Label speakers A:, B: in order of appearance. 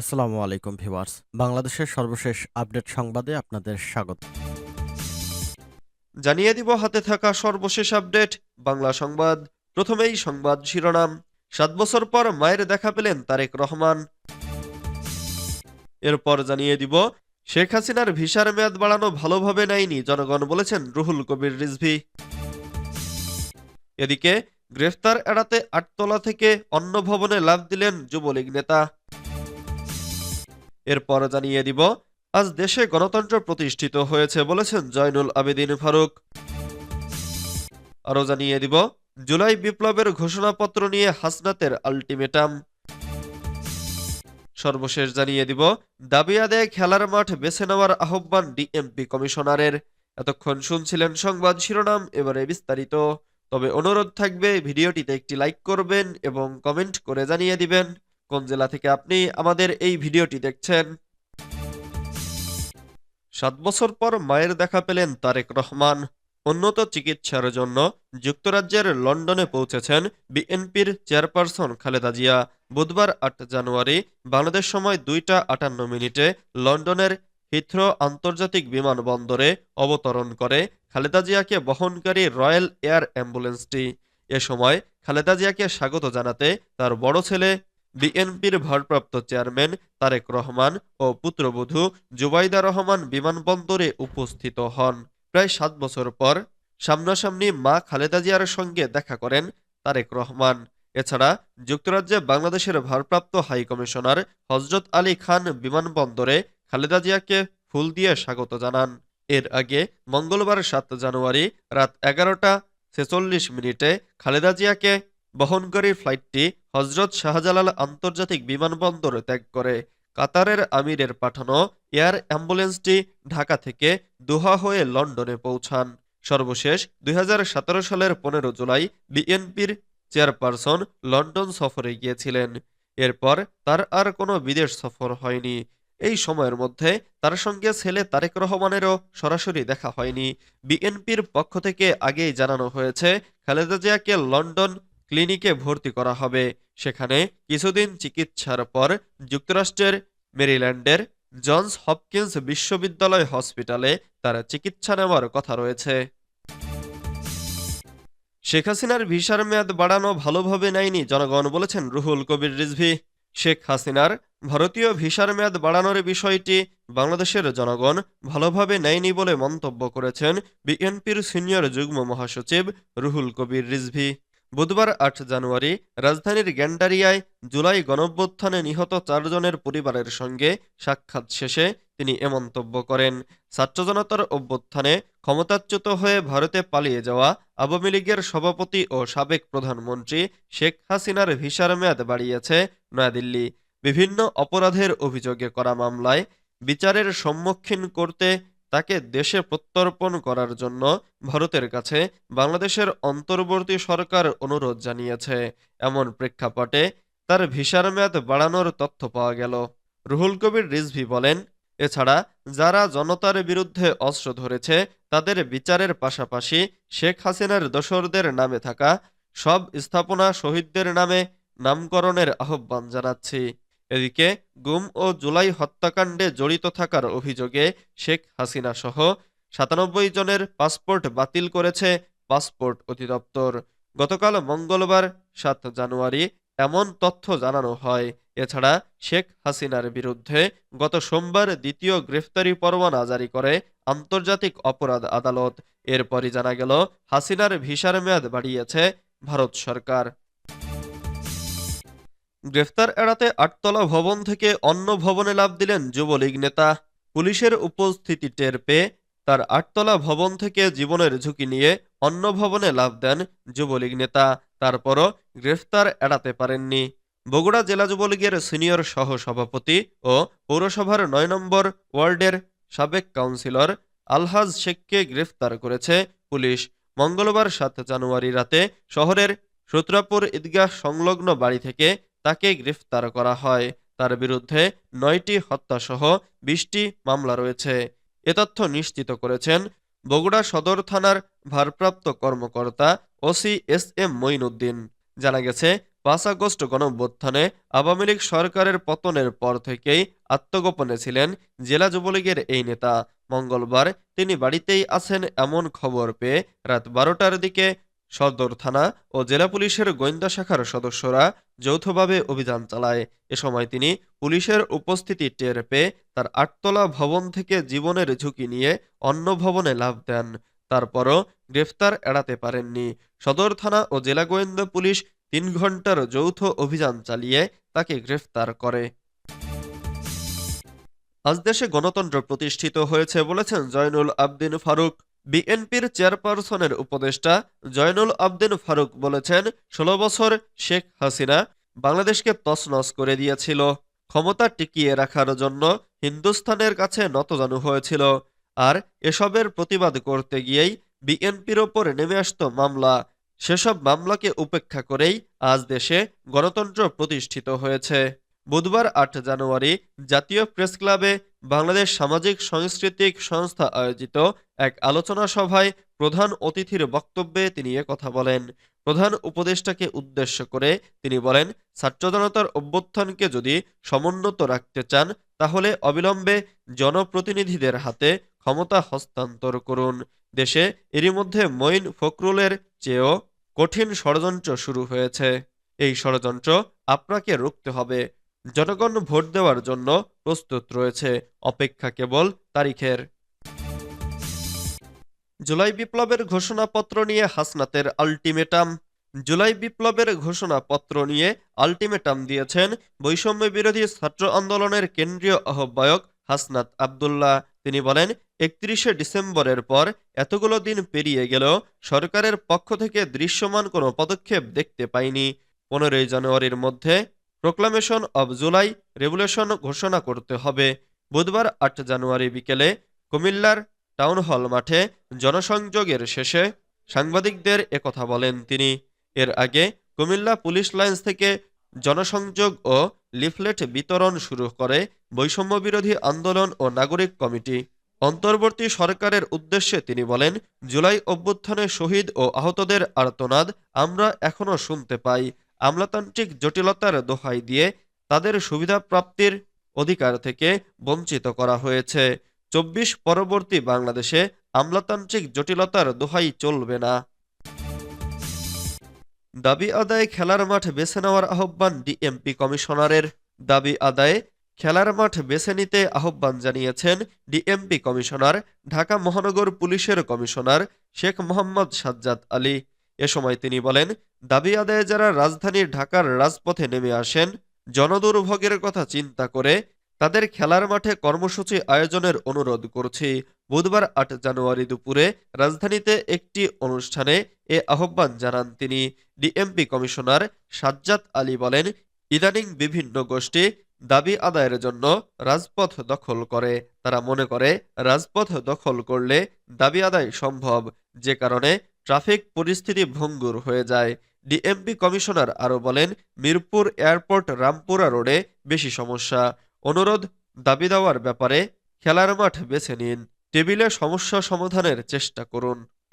A: আসসালামু আলাইকুম ভিউয়ার্স বাংলাদেশের সর্বশেষ আপডেট সংবাদে আপনাদের স্বাগত
B: জানিয়ে দিব হাতে থাকা সর্বশেষ আপডেট বাংলা সংবাদ প্রথমেই সংবাদ শিরোনাম সাত বছর পর মায়ের দেখা পেলেন তারেক রহমান এরপর জানিয়ে দিব শেখ হাসিনার ভিসার মেয়াদ বাড়ানো ভালোভাবে নেয়নি জনগণ বলেছেন রুহুল কবির রিজভি এদিকে গ্রেফতার এড়াতে আটতলা থেকে অন্য ভবনে লাভ দিলেন যুবলীগ নেতা এরপর জানিয়ে দিব আজ দেশে গণতন্ত্র প্রতিষ্ঠিত হয়েছে বলেছেন জয়নুল আবেদিন ফারুক আরও জানিয়ে দিব জুলাই বিপ্লবের ঘোষণাপত্র নিয়ে হাসনাতের আলটিমেটাম সর্বশেষ জানিয়ে দিব দাবি আদায় খেলার মাঠ বেছে নেওয়ার আহ্বান ডিএমপি কমিশনারের এতক্ষণ শুনছিলেন সংবাদ শিরোনাম এবারে বিস্তারিত তবে অনুরোধ থাকবে ভিডিওটিতে একটি লাইক করবেন এবং কমেন্ট করে জানিয়ে দিবেন কোন জেলা থেকে আপনি আমাদের এই ভিডিওটি দেখছেন
C: সাত বছর পর মায়ের দেখা পেলেন তারেক রহমান উন্নত চিকিৎসার জন্য যুক্তরাজ্যের লন্ডনে পৌঁছেছেন বিএনপির চেয়ারপারসন খালেদা জিয়া বুধবার আট জানুয়ারি বাংলাদেশ সময় দুইটা আটান্ন মিনিটে লন্ডনের হিথ্রো আন্তর্জাতিক বিমানবন্দরে অবতরণ করে খালেদা জিয়াকে বহনকারী রয়্যাল এয়ার অ্যাম্বুলেন্সটি এ সময় খালেদা জিয়াকে স্বাগত জানাতে তার বড় ছেলে বিএনপির ভারপ্রাপ্ত চেয়ারম্যান তারেক রহমান ও পুত্রবধূ জুবাইদা রহমান বিমানবন্দরে উপস্থিত হন প্রায় সাত বছর পর সামনাসামনি মা খালেদা জিয়ার সঙ্গে দেখা করেন তারেক রহমান এছাড়া যুক্তরাজ্যে বাংলাদেশের ভারপ্রাপ্ত হাই কমিশনার হজরত আলী খান বিমানবন্দরে খালেদা জিয়াকে ফুল দিয়ে স্বাগত জানান এর আগে মঙ্গলবার সাত জানুয়ারি রাত এগারোটা ছেচল্লিশ মিনিটে খালেদা জিয়াকে বহনকারী ফ্লাইটটি হজরত শাহজালাল আন্তর্জাতিক বিমানবন্দর ত্যাগ করে কাতারের আমিরের পাঠানো এয়ার অ্যাম্বুলেন্সটি ঢাকা থেকে দোহা হয়ে লন্ডনে পৌঁছান সর্বশেষ দুই সালের পনেরো জুলাই বিএনপির চেয়ারপারসন লন্ডন সফরে গিয়েছিলেন এরপর তার আর কোনো বিদেশ সফর হয়নি এই সময়ের মধ্যে তার সঙ্গে ছেলে তারেক রহমানেরও সরাসরি দেখা হয়নি বিএনপির পক্ষ থেকে আগেই জানানো হয়েছে খালেদা জিয়াকে লন্ডন ক্লিনিকে ভর্তি করা হবে সেখানে কিছুদিন চিকিৎসার পর যুক্তরাষ্ট্রের মেরিল্যান্ডের জনস হপকিন্স বিশ্ববিদ্যালয় হসপিটালে তার চিকিৎসা নেওয়ার কথা রয়েছে
D: শেখ হাসিনার ভিসার মেয়াদ বাড়ানো ভালোভাবে নেয়নি জনগণ বলেছেন রুহুল কবির রিজভি শেখ হাসিনার ভারতীয় ভিসার মেয়াদ বাড়ানোর বিষয়টি বাংলাদেশের জনগণ ভালোভাবে নেয়নি বলে মন্তব্য করেছেন বিএনপির সিনিয়র যুগ্ম মহাসচিব রুহুল কবির রিজভি বুধবার আট জানুয়ারি রাজধানীর গ্যান্ডারিয়ায় জুলাই গণভ্যুত্থানে নিহত চারজনের পরিবারের সঙ্গে সাক্ষাৎ শেষে তিনি এ মন্তব্য করেন ছাত্র জনতার অভ্যুত্থানে ক্ষমতাচ্যুত হয়ে ভারতে পালিয়ে যাওয়া আওয়ামী লীগের সভাপতি ও সাবেক প্রধানমন্ত্রী শেখ হাসিনার ভিসার মেয়াদ বাড়িয়েছে নয়াদিল্লি বিভিন্ন অপরাধের অভিযোগে করা মামলায় বিচারের সম্মুখীন করতে তাকে দেশে প্রত্যর্পণ করার জন্য ভারতের কাছে বাংলাদেশের অন্তর্বর্তী সরকার অনুরোধ জানিয়েছে এমন প্রেক্ষাপটে তার ভিসার মেয়াদ বাড়ানোর তথ্য পাওয়া গেল রুহুল কবির রিজভি বলেন এছাড়া যারা জনতার বিরুদ্ধে অস্ত্র ধরেছে তাদের বিচারের পাশাপাশি শেখ হাসিনার দোসরদের নামে থাকা সব স্থাপনা শহীদদের নামে নামকরণের আহ্বান জানাচ্ছি এদিকে গুম ও জুলাই হত্যাকাণ্ডে জড়িত থাকার অভিযোগে শেখ হাসিনা সহ সাতানব্বই জনের পাসপোর্ট বাতিল করেছে পাসপোর্ট অধিদপ্তর গতকাল মঙ্গলবার সাত জানুয়ারি এমন তথ্য জানানো হয় এছাড়া শেখ হাসিনার বিরুদ্ধে গত সোমবার দ্বিতীয় গ্রেফতারি পরোয়ানা জারি করে আন্তর্জাতিক অপরাধ আদালত এরপরই জানা গেল হাসিনার ভিসার মেয়াদ বাড়িয়েছে ভারত সরকার
E: গ্রেফতার এড়াতে আটতলা ভবন থেকে অন্য ভবনে লাভ দিলেন যুবলীগ নেতা পুলিশের উপস্থিতি টের পেয়ে তার আটতলা ভবন থেকে জীবনের ঝুঁকি নিয়ে অন্য ভবনে লাভ দেন যুবলীগ নেতা তারপরও গ্রেফতার এড়াতে পারেননি বগুড়া জেলা যুবলীগের সিনিয়র সহ সভাপতি ও পৌরসভার নয় নম্বর ওয়ার্ডের সাবেক কাউন্সিলর আলহাজ শেখকে গ্রেফতার করেছে পুলিশ মঙ্গলবার সাত জানুয়ারি রাতে শহরের সূত্রাপুর ঈদগাহ সংলগ্ন বাড়ি থেকে তাকে গ্রেফতার করা হয় তার বিরুদ্ধে নয়টি হত্যাসহ বিশটি মামলা রয়েছে এ তথ্য নিশ্চিত করেছেন বগুড়া সদর থানার ভারপ্রাপ্ত কর্মকর্তা ওসি এস এম মঈনুদ্দিন জানা গেছে পাঁচ আগস্ট গণভ্যুত্থানে আওয়ামী লীগ সরকারের পতনের পর থেকেই আত্মগোপনে ছিলেন জেলা যুবলীগের এই নেতা মঙ্গলবার তিনি বাড়িতেই আছেন এমন খবর পেয়ে রাত বারোটার দিকে সদর থানা ও জেলা পুলিশের গোয়েন্দা শাখার সদস্যরা যৌথভাবে অভিযান চালায় এ সময় তিনি পুলিশের উপস্থিতি টের পেয়ে তার আটতলা ভবন থেকে জীবনের ঝুঁকি নিয়ে অন্য ভবনে লাভ দেন তারপরও গ্রেফতার এড়াতে পারেননি সদর থানা ও জেলা গোয়েন্দা পুলিশ তিন ঘন্টার যৌথ অভিযান চালিয়ে তাকে গ্রেফতার করে
F: আজ দেশে গণতন্ত্র প্রতিষ্ঠিত হয়েছে বলেছেন জয়নুল আবদিন ফারুক বিএনপির চেয়ারপারসনের উপদেষ্টা জয়নুল আবদিন ফারুক বলেছেন ১৬ বছর শেখ হাসিনা বাংলাদেশকে তছনছ করে দিয়েছিল ক্ষমতা টিকিয়ে রাখার জন্য হিন্দুস্থানের কাছে নতজানু হয়েছিল আর এসবের প্রতিবাদ করতে গিয়েই বিএনপির ওপর নেমে আসত মামলা সেসব মামলাকে উপেক্ষা করেই আজ দেশে গণতন্ত্র প্রতিষ্ঠিত হয়েছে
G: বুধবার আট জানুয়ারি জাতীয় প্রেস ক্লাবে বাংলাদেশ সামাজিক সাংস্কৃতিক সংস্থা আয়োজিত এক আলোচনা সভায় প্রধান অতিথির বক্তব্যে তিনি কথা বলেন প্রধান উপদেষ্টাকে উদ্দেশ্য করে তিনি বলেন ছাত্র জনতার অভ্যুত্থানকে যদি সমুন্নত রাখতে চান তাহলে অবিলম্বে জনপ্রতিনিধিদের হাতে ক্ষমতা হস্তান্তর করুন দেশে এরই মধ্যে মঈন ফখরুলের চেয়েও কঠিন ষড়যন্ত্র শুরু হয়েছে এই ষড়যন্ত্র আপনাকে রুখতে হবে জনগণ ভোট দেওয়ার জন্য প্রস্তুত রয়েছে অপেক্ষা কেবল তারিখের
H: জুলাই বিপ্লবের ঘোষণাপত্র নিয়ে হাসনাতের আলটিমেটাম জুলাই বিপ্লবের ঘোষণাপত্র নিয়ে আলটিমেটাম দিয়েছেন বৈষম্য বিরোধী ছাত্র আন্দোলনের কেন্দ্রীয় আহ্বায়ক হাসনাত আবদুল্লাহ তিনি বলেন একত্রিশে ডিসেম্বরের পর এতগুলো দিন পেরিয়ে গেলেও সরকারের পক্ষ থেকে দৃশ্যমান কোনো পদক্ষেপ দেখতে পাইনি পনেরোই জানুয়ারির মধ্যে প্রোক্লামেশন অব জুলাই রেভুলেশন ঘোষণা করতে হবে বুধবার আট জানুয়ারি বিকেলে কুমিল্লার টাউন হল মাঠে জনসংযোগের শেষে সাংবাদিকদের একথা বলেন তিনি এর আগে কুমিল্লা পুলিশ লাইন্স থেকে জনসংযোগ ও লিফলেট বিতরণ শুরু করে বৈষম্যবিরোধী আন্দোলন ও নাগরিক কমিটি অন্তর্বর্তী সরকারের উদ্দেশ্যে তিনি বলেন জুলাই অভ্যুত্থানে শহীদ ও আহতদের আর্তনাদ আমরা এখনও শুনতে পাই আমলাতান্ত্রিক জটিলতার দোহাই দিয়ে তাদের সুবিধা প্রাপ্তির অধিকার থেকে বঞ্চিত করা হয়েছে চব্বিশ পরবর্তী বাংলাদেশে আমলাতান্ত্রিক জটিলতার দোহাই চলবে না
I: দাবি আদায় খেলার মাঠ বেছে নেওয়ার আহ্বান ডিএমপি কমিশনারের দাবি আদায় খেলার মাঠ বেছে নিতে আহ্বান জানিয়েছেন ডিএমপি কমিশনার ঢাকা মহানগর পুলিশের কমিশনার শেখ মোহাম্মদ সাজ্জাদ আলী এ সময় তিনি বলেন দাবি আদায়ে যারা রাজধানীর ঢাকার রাজপথে নেমে আসেন জনদুর্ভোগের কথা চিন্তা করে তাদের খেলার মাঠে কর্মসূচি আয়োজনের অনুরোধ করছি বুধবার আট জানুয়ারি দুপুরে রাজধানীতে একটি অনুষ্ঠানে এ আহ্বান জানান তিনি ডিএমপি কমিশনার সাজ্জাদ আলী বলেন ইদানিং বিভিন্ন গোষ্ঠী দাবি আদায়ের জন্য রাজপথ দখল করে তারা মনে করে রাজপথ দখল করলে দাবি আদায় সম্ভব যে কারণে ট্রাফিক পরিস্থিতি ভঙ্গুর হয়ে যায় ডিএমপি কমিশনার আরও বলেন মিরপুর এয়ারপোর্ট রামপুরা রোডে বেশি সমস্যা অনুরোধ দাবি দেওয়ার ব্যাপারে খেলার মাঠ বেছে নিন টেবিলে সমস্যা সমাধানের চেষ্টা করুন